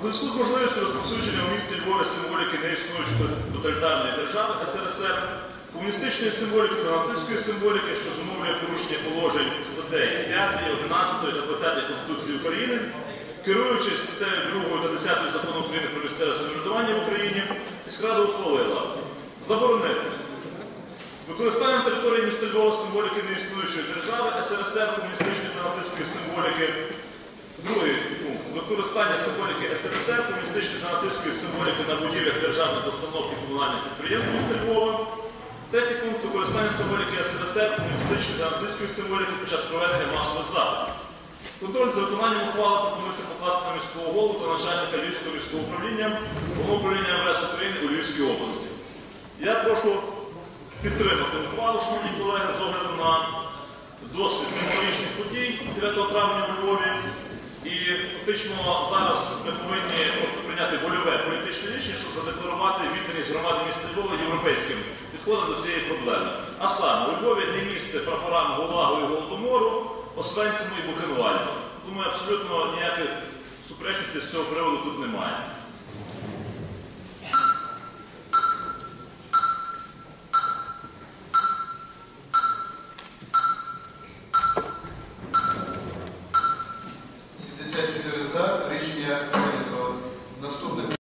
У зв'язку з можливістю розповсюдження у місті Львові символіки неіснуючої тоталітарної держави СРСР, комуністичної символіки, нацистської символіки, що зумовлює порушення положень статей 5, 11 та 20 Конституції України, керуючись статтею 2 та 10 закону України про місцеве самоврядування в Україні, міськрада ухвалила. Заборонити. Використання території міста Львова символіки неіснуючої держави СРСР, комуністичної та нацистської символіки. Другий пункт. Використання символіки СРСР, комуністичної нацистської символіки на будівлях державних установ і комунальних підприємств міста Львова. Третій пункт. Використання символіки СРСР, комуністичної та нацистської символіки під час проведення масових заходів. Контроль за виконанням ухвали пропонується покласти на міського голову та начальника Львівського міського управління, головного управління МВС України у Львівській області. Я прошу підтримати ухвалу, шановні колеги, з огляду на досвід минулорічних подій 9 травня у Львові. Фактично зараз ми повинні просто прийняти вольове політичне рішення, щоб задекларувати відданість громади міста Львова європейським підходом до цієї проблеми. А саме у Львові не місце прапорам Гулагу і Голодомору, Освенциму і Бухенвальду. Думаю, абсолютно ніяких суперечностей з цього приводу тут немає. Eugenia